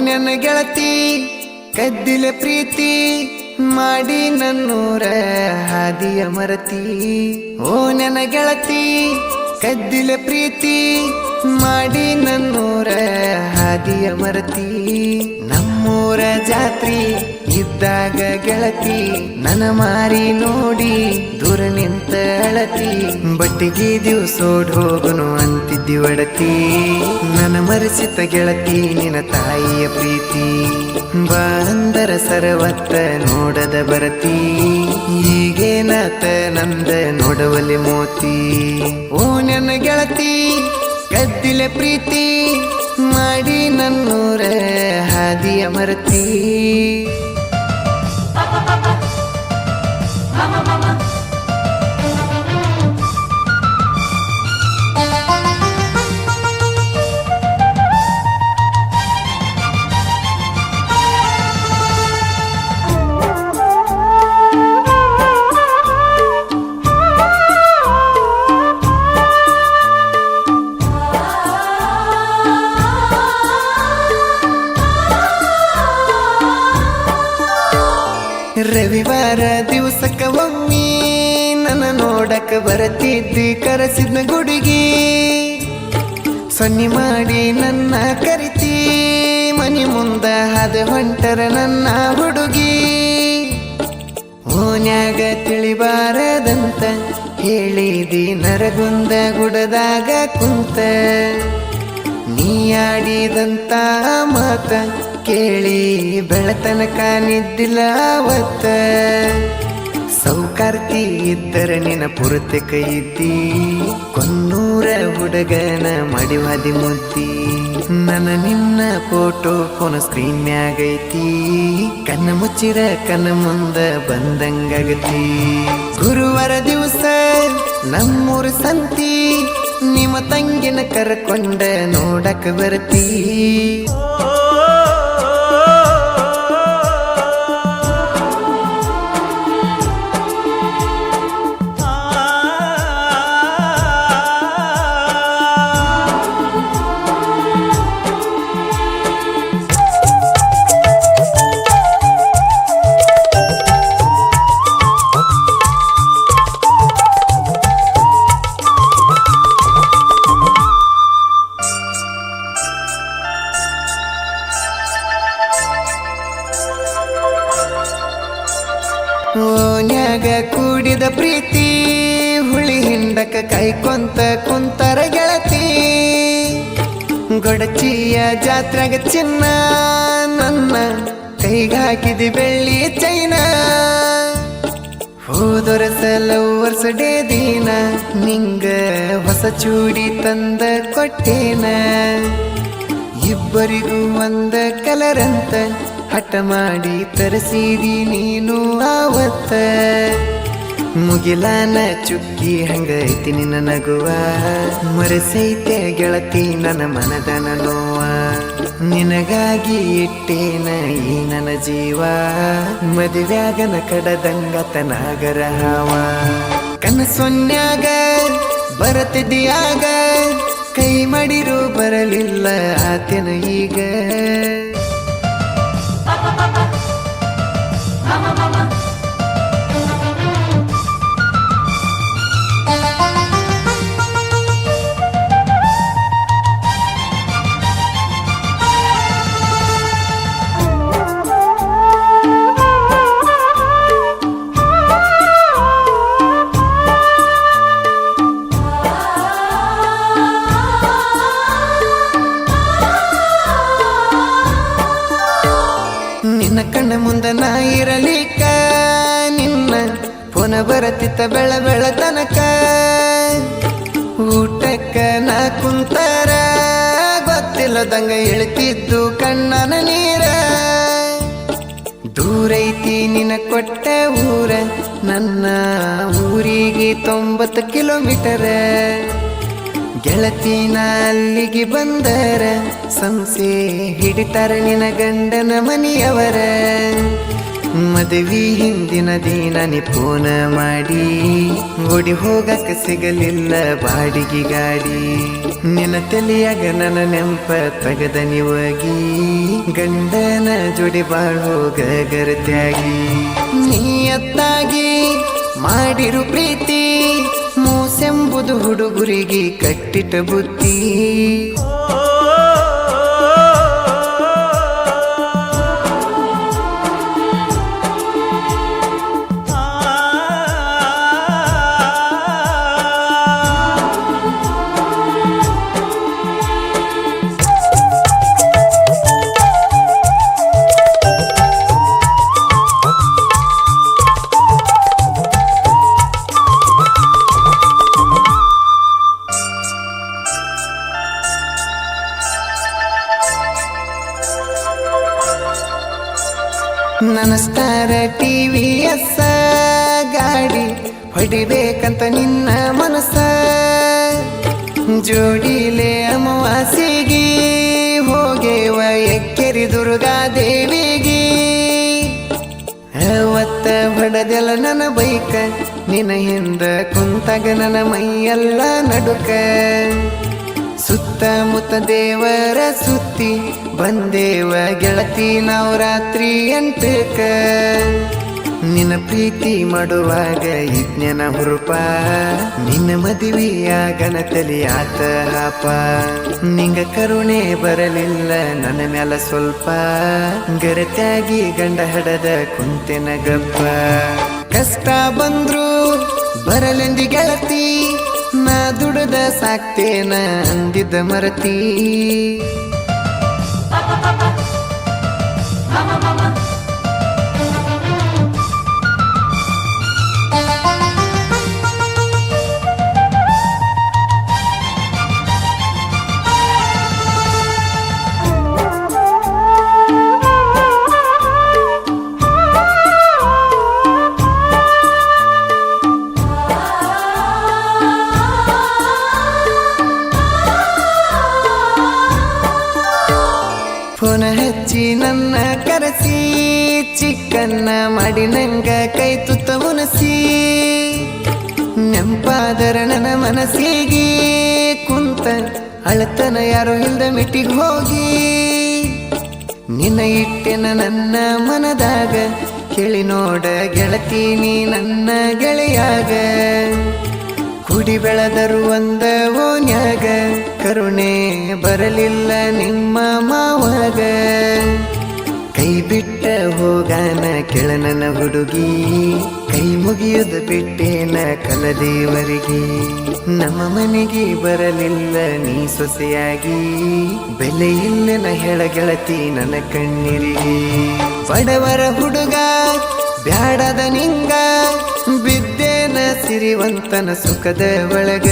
ನನ್ನ ಗೆಳತಿ ಕದ್ದಿಲ ಪ್ರೀತಿ ಮಾಡಿ ನನ್ನೂರ ಹಾದಿಯ ಮರತಿ ಓ ನನ್ನ ಗೆಳತಿ ಕದ್ದಿಲ ಪ್ರೀತಿ ಮಾಡಿ ನನ್ನೂರ ಹಾದಿಯ ಮರತಿ ನಮ್ಮೂರ ಜಾತ್ರಿ ಇದ್ದಾಗ ಗೆಳತಿ, ನನ ಮಾರಿ ನೋಡಿ ದೂರ ನಿಂತ ಅಳತಿ. ಬಟ್ಟಿಗೆ ದಿವ್ಸೋಡ್ ಹೋಗನು ಅಂತಿದ್ದಿ ಒಡತಿ. ನನ್ನ ಮರೆಸಿತ ಗೆಳತಿ, ನಿನ್ನ ತಾಯಿಯ ಪ್ರೀತಿ. ಬಾಂದರ ಸರವತ್ತ ನೋಡದ ಬರತಿ. ಈಗೇನಾತ ನಂದ ನೋಡವಲ್ಲಿ ಮೋತಿ. ಓ ನನ್ನ ಗೆಳತಿ, ಗದ್ದಿಲೆ ಪ್ರೀತಿ. ಮಾಡಿ ನನ್ನೂರ ಹಾದಿಯ ಮರತಿ ರವಿವಾರ ದಿವಸಕ್ಕ ಒಮ್ಮಿ ನನ್ನ ನೋಡಕ್ಕೆ ಬರತಿದ್ದಿ, ಕರೆಸಿದ್ನ ಗುಡುಗಿ. ಸೊನ್ನಿ ಮಾಡಿ ನನ್ನ ಕರಿತಿ, ಮನಿ ಮುಂದ ಹದ ಹೊಂಟರ ನನ್ನ ಹುಡುಗಿ. ಓನ್ಯಾಗ ತಿಳಿಬಾರದಂತ ಹೇಳಿದಿ, ನರಗುಂದ ಗುಡದಾಗ ಕುಂತ. ನೀಯಾಡಿದಂತ ಮಾತ ಕೇಳಿ ಬೆಳತನಕ ನಿದ್ದಿಲ್ಲ ಅವತ್ತ. ಸೌಕಾರ್ತಿ ಇದ್ದರೆ ನಿನ ಪುರತೆ ಕೈತಿ ಕೊನ್ನೂರ ಹುಡುಗನ ಮಡಿವಾದಿ ಮುದ್ದಿ ನನ್ನ ನಿನ್ನ ಫೋಟೋ ಫೋನ್ ಸ್ಕ್ರೀನ್ ಮ್ಯಾಗೈತಿ. ಕಣ್ಣ ಮುಚ್ಚಿರ ಕಣ್ಣ ಮುಂದ ಬಂದಂಗಾಗತಿ. ಗುರುವಾರ ದಿವಸ ನಮ್ಮೂರ ಸಂತಿ. ನಿಮ್ಮ ತಂಗಿನ ಕರ್ಕೊಂಡ ನೋಡಕ್ಕೆ ಬರ್ತೀ. ಹಿಂಡಕ ಕೈಕೊಂತ ಕುಂತರ ಗೆಳತಿ. ಗೊಡಚಿಯ ಜಾತ್ರೆಗ ಚಿನ್ನ ನನ್ನ ಕೈಗಾಕಿದಿ ಬೆಳ್ಳಿ ಚೈನ. ಹೋದೊರಸಲ ವರ್ಷ ಡೇ ದಿನ, ನಿಂಗ ಹೊಸ ಚೂಡಿ ತಂದ ಕೊಟ್ಟೇನ. ಇಬ್ಬರಿಗೂ ಒಂದ ಕಲರಂತ, ಹಠ ಮಾಡಿ ತರಿಸಿದಿ ನೀನು ಆವತ್ತ. ಮುಗಿಲಾನ ಚುಕ್ಕಿ ಹಂಗೈತಿ ನಿನ್ನ ನಗುವ. ಮರೆಸೈತೆ ಗೆಳತಿ ನನ್ನ ಮನದನ ನೋವ. ನಿನಗಾಗಿ ಇಟ್ಟೇನ ಈ ನನ್ನ ಜೀವ. ಮದುವ್ಯಾಗನ ಕಡದಂಗತ ನಾಗರ ಹಾವ. ಕನಸೊನ್ಯಾಗ ಬರತಿದ್ಯಾಗ. ಕೈ ಮಾಡಿರು ಬರಲಿಲ್ಲ ಆತನ ಈಗ. ನಿನ್ನ ಕಣ್ಣ ಮುಂದೆ ನಾ ಇರಲಿಕ್ಕ? ನಿನ್ನ ಪುನ ಬರತಿತ್ತ ಬೆಳ ಬೆಳ ತನಕ? ಊಟಕ್ಕ ನಾ ಕುಂತಾರ? ಗೊತ್ತಿಲ್ಲದಂಗ ಇಳಿತಿದ್ದು ಕಣ್ಣನ ನೀರ. ದೂರೈತಿ ನಿನ ಕೊಟ್ಟ ಊರ, ನನ್ನ ಊರಿಗೆ ತೊಂಬತ್ತು ಕಿಲೋಮೀಟರ್. ಗೆಳತಿನ ಅಲ್ಲಿಗೆ ಬಂದರ, ಸಂಸೆ ಹಿಡಿತಾರ ನಿನ ಗಂಡನ ಮನೆಯವರ. ಮದುವೆ ಹಿಂದಿನ ದಿನ ನೀ ಫೋನ ಮಾಡಿ, ಓಡಿ ಹೋಗಕ ಸಿಗಲಿಲ್ಲ ಬಾಡಿಗೆ ಗಾಡಿ. ನಿನ್ನ ತಲೆಯಾಗ ನನ್ನ ನೆಂಪ ತಗದ ನಿವಾಗಿ ಗಂಡನ ಜೋಡಿ ಬಾಳೋಗ ಗರತ್ಯಾಗಿ ನೀಯತ್ತಾಗಿ ಮಾಡಿರು ಪ್ರೀತಿ ಹುಡುಗುರಿಗೆ ಕಟ್ಟಿಟ ಬುದ್ಧಿ. ಟಿವಿ ಎಸ್ ಗಾಡಿ ಹೊಡಿಬೇಕಂತ ನಿನ್ನ ಮನಸ್ಸ. ಜೋಡಿಲೆ ಅಮಾವಾಸಿಗೆ ಹೋಗೇವ ಎಕ್ಕೆರಿ ದುರ್ಗಾ ದೇವಿಗೆ. ಅವತ್ತ ಬಡದೆಲ್ಲ ನನ್ನ ಬೈಕ ನಿನ ಹಿಂದ ಕುಂತಾಗ ನನ್ನ ಮೈಯೆಲ್ಲ ನಡುಕ. ಸುತ್ತಮುತ್ತ ದೇವರ ಸುತ್ತಿ ಬಂದೇವ ಗೆಳತಿ ನಾವು ರಾತ್ರಿ ಎಂಟಕ. ನಿನ್ನ ಪ್ರೀತಿ ಮಾಡುವಾಗ ಯಜ್ಞನ ಹುರುಪ. ನಿನ್ನ ಮದುವೆಯಾಗನ ತಲಿ ಆತ ಹಾಪ ನಿಂಗ ಕರುಣೆ ಬರಲಿಲ್ಲ, ನನ್ನ ಮ್ಯಾಲ ಸ್ವಲ್ಪ. ಗರತ್ಯಾಗಿ ಗಂಡ ಹಡದ ಕುಂತೆನ ಗಪ್ಪ. ಕಷ್ಟ ಬಂದ್ರು ಬರಲೆಂದಿ ಗೆಳತಿ, ನಾ ದುಡದ ಸಾಕ್ತೇನ ಅಂದಿದ್ದ ಮರತಿ. ಫೋನ್ ಹಚ್ಚಿ ನನ್ನ ಕರೆಸಿ ಚಿಕ್ಕನ್ನ ಮಾಡಿ ನಂಗ ಕೈ ತುತ್ತ ಉನಸಿ ನೆಂಪಾದರ ನನ್ನ ಮನಸ್ಸಿಗೆ ಕುಂತ ಅಳತನ ಯಾರೋ ಇಲ್ದ ಮಿಟ್ಟಿಗೆ ಹೋಗಿ. ನಿನ್ನ ಇಟ್ಟೆನ ನನ್ನ ಮನದಾಗ, ಕೇಳಿ ನೋಡ ಗೆಳತಿ ನೀ ನನ್ನ ಗೆಳೆಯಾಗ. ಕುಡಿ ಬೆಳೆದರು ಒಂದ ನ್ಯಾಗ. ಕರುಣೆ ಬರಲಿಲ್ಲ ನಿಮ್ಮ ಮಾವಾಗ. ಕೈ ಬಿಟ್ಟ ಹೋಗಾನ ಕೆಳನನ ಹುಡುಗಿ. ಕೈ ಮುಗಿಯುದ ಬಿಟ್ಟೇನ ಕಲದೇವರಿಗೆ ನಮ್ಮ ಮನೆಗೆ ಬರಲಿಲ್ಲ ನೀ ಸೊಸೆಯಾಗಿ. ಬೆಲೆ ಇಲ್ಲನ ಹೆಳ ಗೆಳತಿ ನನ್ನ ಕಣ್ಣಿರಿಗೆ. ಬಡವರ ಹುಡುಗ, ಬ್ಯಾಡದ ನಿಂಗ. ಬಿದ್ದೇನ ಸಿರಿವಂತನ ಸುಖದ ಒಳಗ.